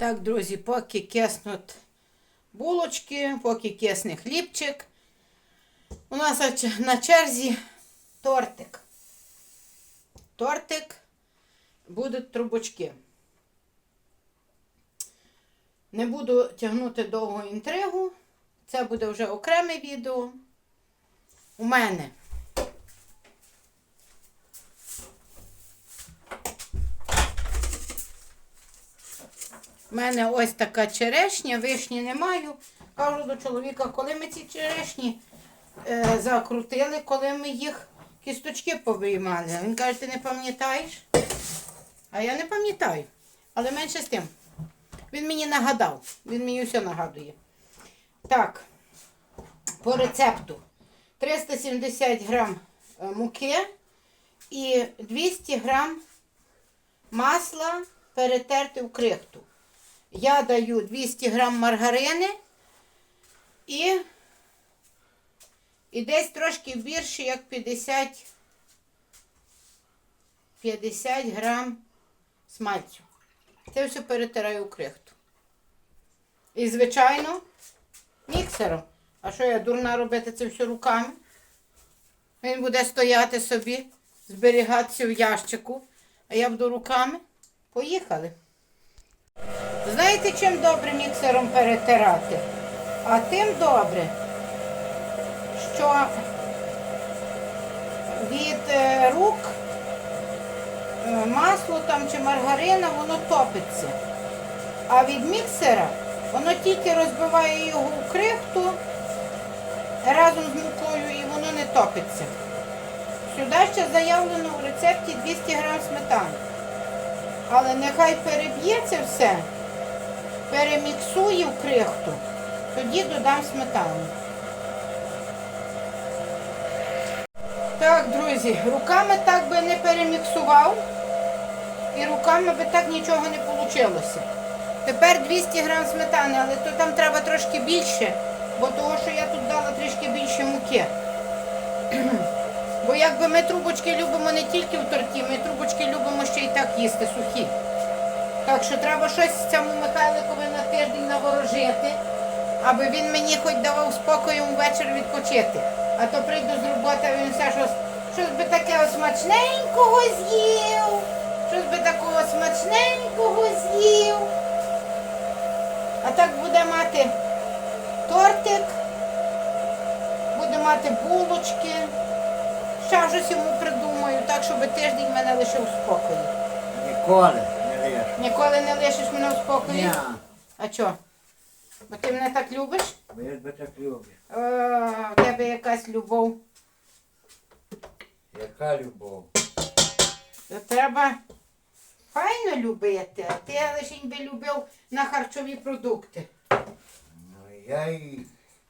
Так, друзі, поки киснуть булочки, поки кисне хлібчик. У нас на черзі тортик. Тортик будуть трубочки. Не буду тягнути довгу інтригу. Це буде вже окреме відео. У мене У мене ось така черешня, вишні не маю. Кажу до чоловіка, коли ми ці черешні е, закрутили, коли ми їх кісточки повиймали. Він каже, ти не пам'ятаєш? А я не пам'ятаю. Але менше з тим. Він мені нагадав. Він мені все нагадує. Так, по рецепту. 370 грам е, муки і 200 грам масла перетерти в крихту. Я даю 200 грам маргарини і, і десь трошки більше, як 50, 50 грам смальцю. Це все перетираю у крихту. І, звичайно, міксером. А що я дурна робити це все руками? Він буде стояти собі, зберігатися в ящику, а я буду руками. Поїхали. Знаєте, чим добре міксером перетирати? А тим добре, що від е, рук е, масло там чи маргарина, воно топиться. А від міксера воно тільки розбиває його у крихту разом з мукою і воно не топиться. Сюди ще заявлено в рецепті 200 грам сметани. Але нехай переб'ється все, переміксує в крихту, тоді додам сметану. Так, друзі, руками так би не переміксував і руками би так нічого не вийшло. Тепер 200 грам сметани, але то там треба трошки більше, бо того, що я тут дала трішки більше муки. Бо якби ми трубочки любимо не тільки в торті, ми трубочки любимо ще й так їсти сухі. Так що треба щось цьому Михайликові на тиждень наворожити, аби він мені хоч давав спокою ввечері відпочити. А то прийду з роботи, він все щось, щось би таке смачненького з'їв, щось би такого смачненького з'їв. А так буде мати тортик, буде мати булочки. Ще щось йому придумаю, так, щоб тиждень мене лишив у спокої. Ніколи. Ніколи не лишиш мене у спокої. Ні, А чо? Бо ти мене так любиш? бо я тебе так люблю. О, в тебе якась любов. Яка любов? То треба файно любити, а ти лише би любив на харчові продукти. Ну, я і,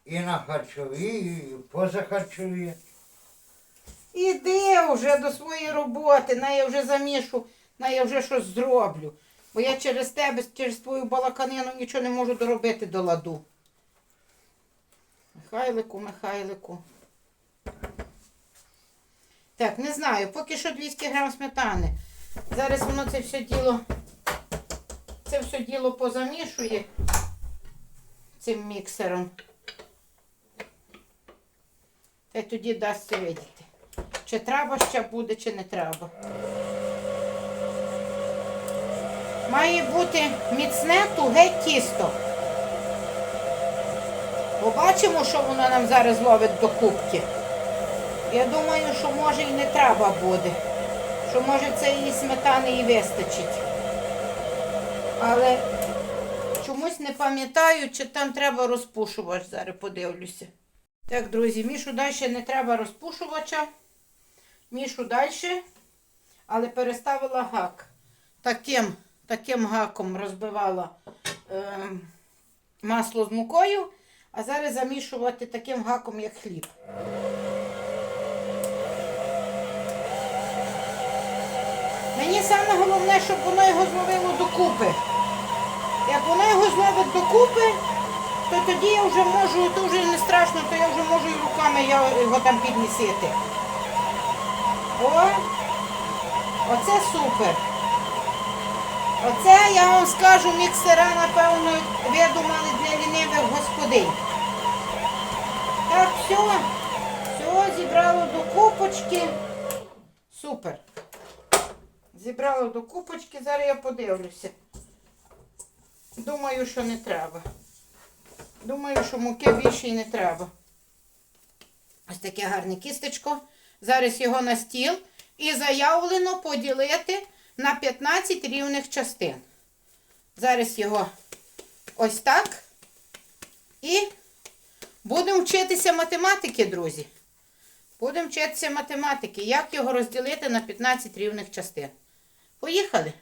і на харчові, і поза харчові. Іди вже до своєї роботи, на я вже замішу, на я вже щось зроблю. Бо я через тебе, через твою балаканину нічого не можу доробити до ладу. Михайлику, Михайлику. Так, не знаю, поки що 200 грам сметани. Зараз воно це все діло, це все діло позамішує цим міксером. Та й тоді дасться видіти. Чи треба ще буде, чи не треба. Має бути міцне туге тісто. Побачимо, що воно нам зараз ловить до кубки. Я думаю, що може і не треба буде. Що може це і сметани і вистачить. Але чомусь не пам'ятаю, чи там треба розпушувач. Зараз подивлюся. Так, друзі, мішу далі не треба розпушувача. Мішу далі, але переставила гак. Таким, таким гаком розбивала е, масло з мукою, а зараз замішувати таким гаком, як хліб. Мені саме головне, щоб воно його зловило докупи. Як воно його зловить докупи, то тоді я вже можу, то вже не страшно, то я вже можу і руками його там підмісити. О, оце супер. Оце я вам скажу, міксера, напевно, видумали для лінивих господинь. Так, все. Все, зібрало до купочки. Супер. Зібрало до купочки, зараз я подивлюся. Думаю, що не треба. Думаю, що муки більше і не треба. Ось таке гарне кістечко. Зараз його на стіл і заявлено поділити на 15 рівних частин. Зараз його ось так. І будемо вчитися математики, друзі. Будемо вчитися математики, як його розділити на 15 рівних частин. Поїхали.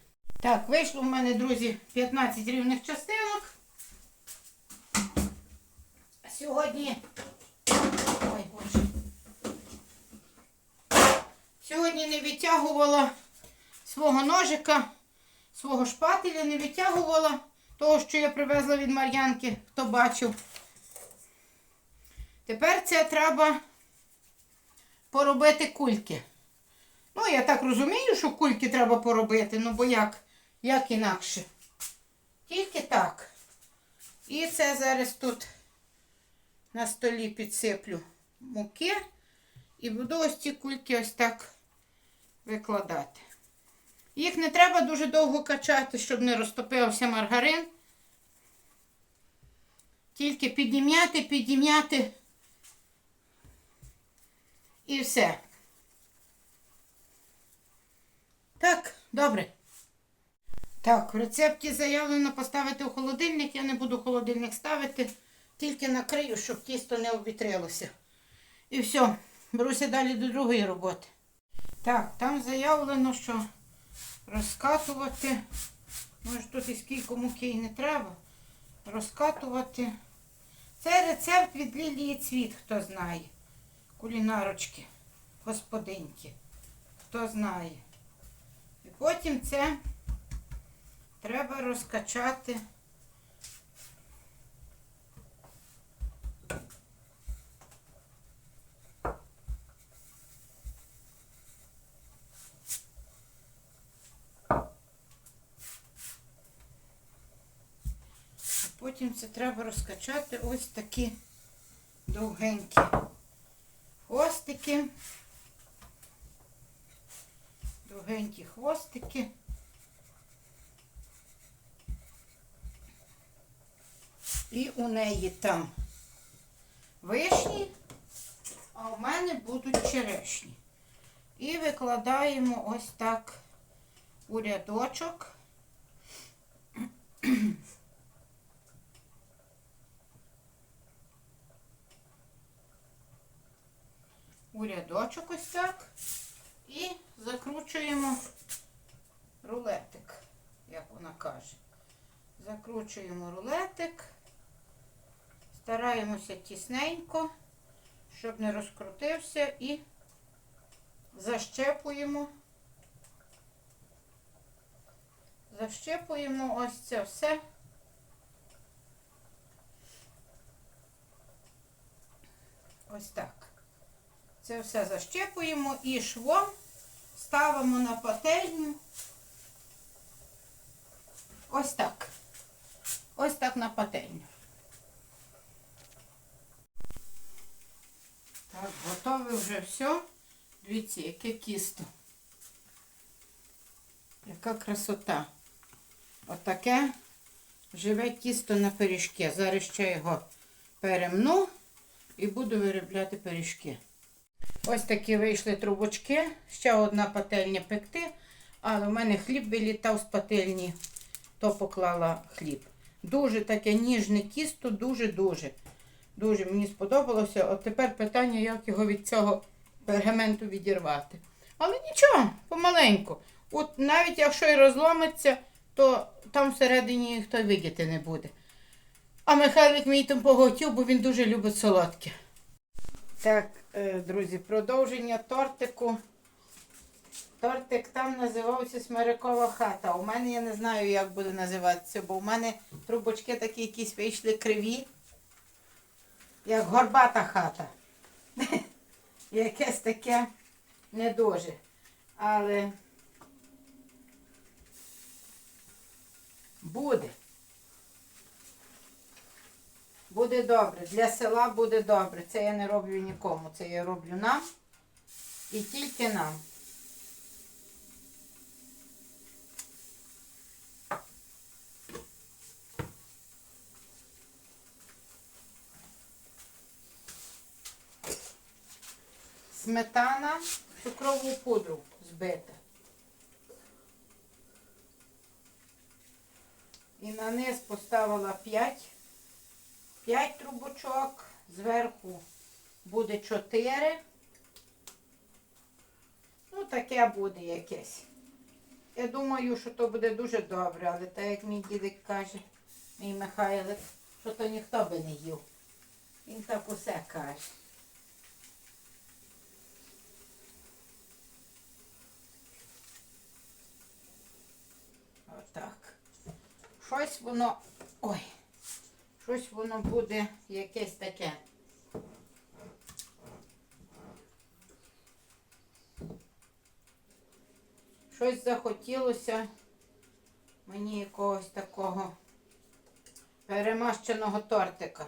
Так, вийшло в мене, друзі, 15 рівних частинок. Сьогодні. Ой, боже. Сьогодні не відтягувала свого ножика, свого шпателя, не відтягувала того, що я привезла від Мар'янки, хто бачив. Тепер це треба поробити кульки. Ну, я так розумію, що кульки треба поробити, ну бо як, як інакше. Тільки так. І це зараз тут на столі підсиплю муки і буду ось ці кульки ось так викладати. Їх не треба дуже довго качати, щоб не розтопився маргарин. Тільки підім'яти, підім'яти і все. Так, добре. Так, в рецепті заявлено поставити у холодильник. Я не буду холодильник ставити, тільки накрию, щоб тісто не обвітрилося. І все, беруся далі до другої роботи. Так, там заявлено, що розкатувати, може тут і скільки муки і не треба. Розкатувати. Це рецепт від Лілії Цвіт, хто знає. Кулінарочки, господинки. Хто знає. І потім це треба розкачати. А Потім це треба розкачати ось такі довгенькі хвостики. Довгенькі хвостики. І у неї там вишні, а у мене будуть черешні. І викладаємо ось так у рядочок. У рядочок ось так. І закручуємо рулетик, як вона каже. Закручуємо рулетик, стараємося тісненько, щоб не розкрутився, і защепуємо. Защепуємо ось це все. Ось так. Це все защепуємо і швом ставимо на пательню. Ось так. Ось так на пательню. Так, готове вже все. Дивіться, яке кісто. Яка красота. Отаке живе тісто на пиріжки. Зараз ще його перемну і буду виробляти пиріжки. Ось такі вийшли трубочки. Ще одна пательня пекти. Але в мене хліб вилітав з пательні, то поклала хліб. Дуже таке ніжне тісто, дуже-дуже. Дуже мені сподобалося. От тепер питання, як його від цього пергаменту відірвати. Але нічого, помаленьку. От навіть якщо і розломиться, то там всередині ніхто видіти не буде. А Михайлик мій там поготів, бо він дуже любить солодке. Так, е, друзі, продовження тортику. Тортик там називався Смирякова хата. У мене я не знаю, як буде називатися, бо у мене трубочки такі якісь вийшли криві, як горбата хата. Якесь таке не дуже. Але Буде. Буде добре. Для села буде добре. Це я не роблю нікому. Це я роблю нам і тільки нам. Сметана, цукрову пудру збита. І на низ поставила 5, 5 трубочок, зверху буде 4. Ну, таке буде якесь. Я думаю, що то буде дуже добре, але так як мій дідик каже, мій Михайлик, що то ніхто би не їв. Він так усе каже. Отак. Щось воно. Ой. Щось воно буде якесь таке. Щось захотілося мені якогось такого перемащеного тортика.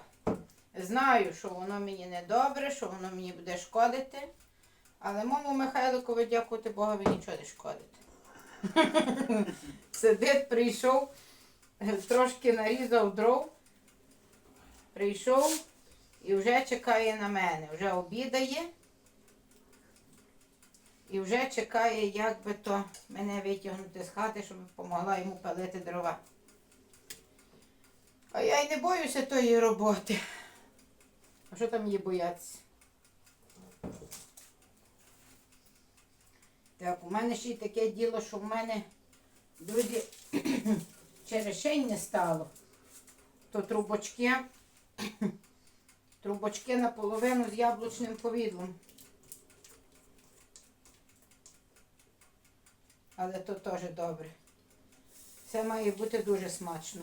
Знаю, що воно мені не добре, що воно мені буде шкодити. Але моєму Михайликові, дякувати Богові, нічого не шкодить. Сидить, прийшов, трошки нарізав дров, прийшов і вже чекає на мене. Вже обідає. І вже чекає, як би то мене витягнути з хати, щоб допомогла йому палити дрова. А я й не боюся тої роботи. А що там її боятися? Так, у мене ще й таке діло, що в мене, друзі, черешень не стало. То трубочки, трубочки наполовину з яблучним повідлом. Але то теж добре. Це має бути дуже смачно.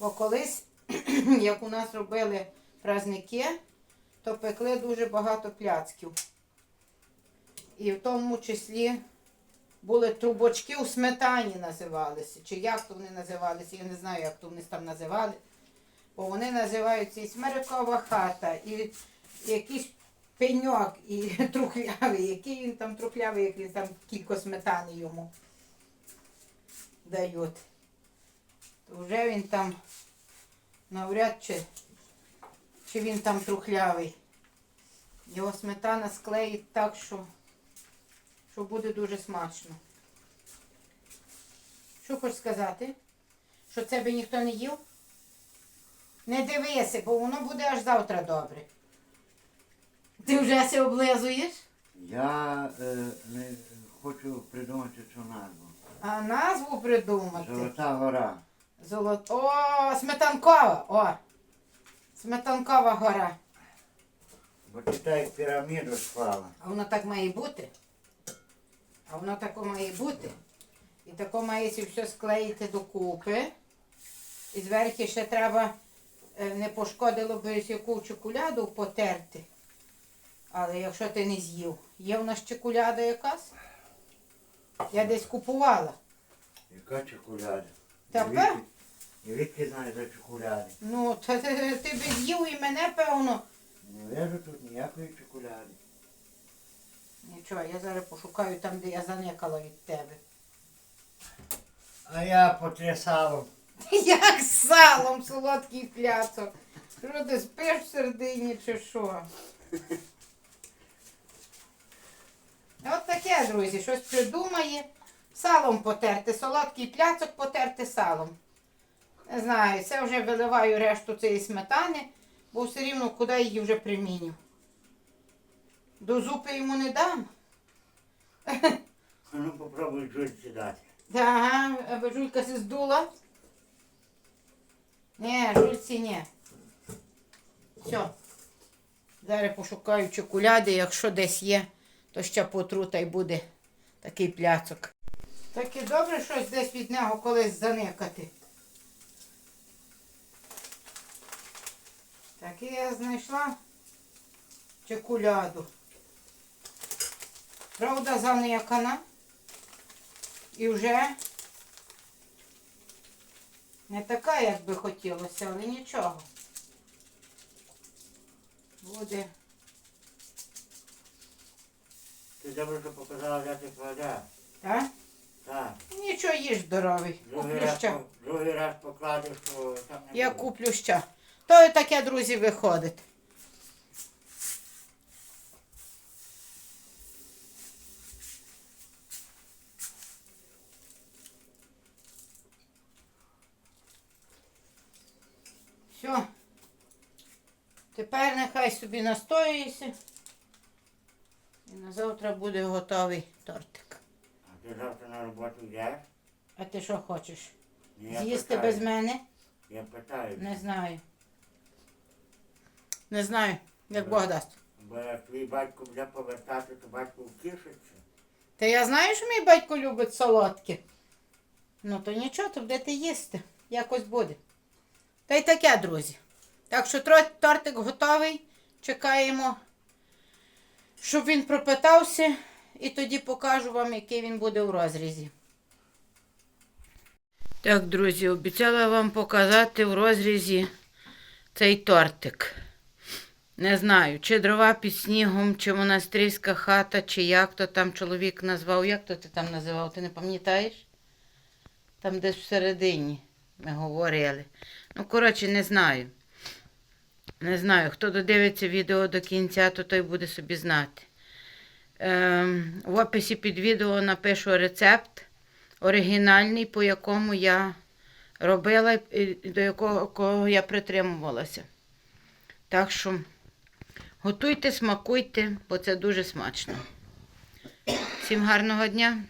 Бо колись, як у нас робили праздники, то пекли дуже багато пляцків. І в тому числі були трубочки у сметані називалися. Чи як то вони називалися, я не знаю, як то вони там називали. Бо вони називаються і смерекова хата, і якийсь пеньок, і трухлявий. Який він там трухлявий, як він там кілько сметани йому дають. То вже він там навряд чи, чи він там трухлявий. Його сметана склеїть так, що, що буде дуже смачно. Що хочеш сказати? Що це би ніхто не їв? Не дивися, бо воно буде аж завтра добре. Ти вже се облизуєш? Я е, не хочу придумати цю назву. А назву придумати. Золота гора. Золот... О, сметанкова! О! Сметанкова гора. Бо ти так піраміду склала. А воно так має бути. А воно тако має бути. І тако має все склеїти докупи. І зверху ще треба не пошкодило би яку чоколяду потерти. Але якщо ти не з'їв, є в нас чоколяда якась? Я десь купувала. Яка чоколяда? Тепер? Відки знаєш за чоколяди. Ну, то ти, ти би з'їв і мене, певно. Не вижу тут ніякої чоколяди. Нічого, я зараз пошукаю там, де я заникала від тебе. А я потрясав. Як з салом солодкий пляцок. Що ти спиш в середині чи що? От таке, друзі, щось придумає. Салом потерти, солодкий пляцок потерти салом. Не знаю, це вже виливаю решту цієї сметани, бо все рівно куди її вже приміню. До зупи йому не дам. Ну попробуй жульці дати. Ага, жулька здула. Ні, жульці ні. Все. Зараз пошукаю чоколяди, якщо десь є, то ще потру та й буде такий пляцок. Так і добре щось десь від нього колись заникати. Так і я знайшла чоколяду. Правда, заникана. І вже Не така, як би хотілося, але нічого. Буде. Ти добре, що показала, як ти кладе. Так? Так. Нічого їж здоровий. Другий Куплю раз, ще. по- другий раз покладеш, то там не Я буде. куплю ще. То і таке, друзі, виходить. Все. Тепер нехай собі настоюється. І на завтра буде готовий тортик. А ти завтра на роботу йдеш? А ти що хочеш? Я З'їсти питаю. без мене? Я питаю. Не знаю. Не знаю, як Бог дасть. Бо як твій батько буде повертати, то батько втішиться. Та я знаю, що мій батько любить солодке. Ну то нічого, то будете їсти. Якось буде. Та й таке, друзі. Так що тортик готовий. Чекаємо, щоб він пропитався. І тоді покажу вам, який він буде у розрізі. Так, друзі, обіцяла вам показати в розрізі цей тортик. Не знаю, чи дрова під снігом, чи монастирська хата, чи як то там чоловік назвав. Як то ти там називав? Ти не пам'ятаєш? Там десь всередині ми говорили. Ну, коротше, не знаю. Не знаю. Хто додивиться відео до кінця, то той буде собі знати. Ем, в описі під відео напишу рецепт оригінальний, по якому я робила і до якого кого я притримувалася. Так що. Готуйте, смакуйте, бо це дуже смачно. Всім гарного дня!